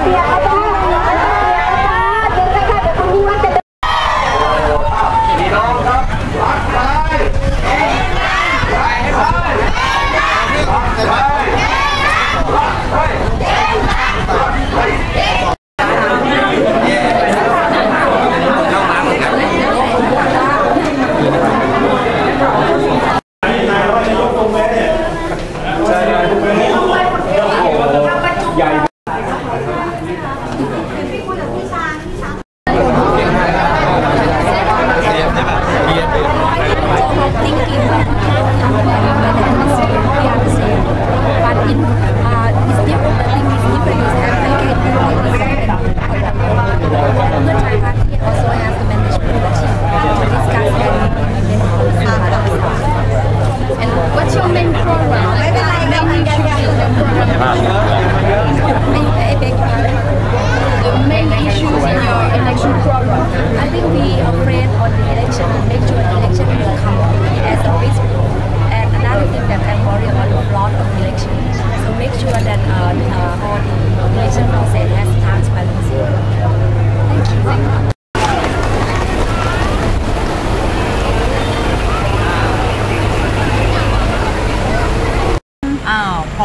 Happy Hour.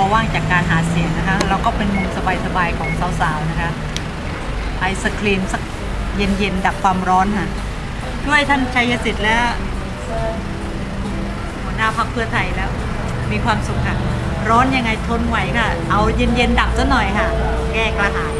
วพอว่างจากการหาเสียงนะคะ เราก็เป็นมุมสบายๆของสาวๆนะคะไอศครีมสักเย็นๆดับความร้อนค่ะ ด้วยท่านชัยสิทธิ์และหัวหน้าพักเพื่อไทยแล้ว มีความสุขค่ะ ร้อนยังไงทนไหวค่ะ เอาเย็นๆดับซะหน่อยค่ะ แก้กระหาย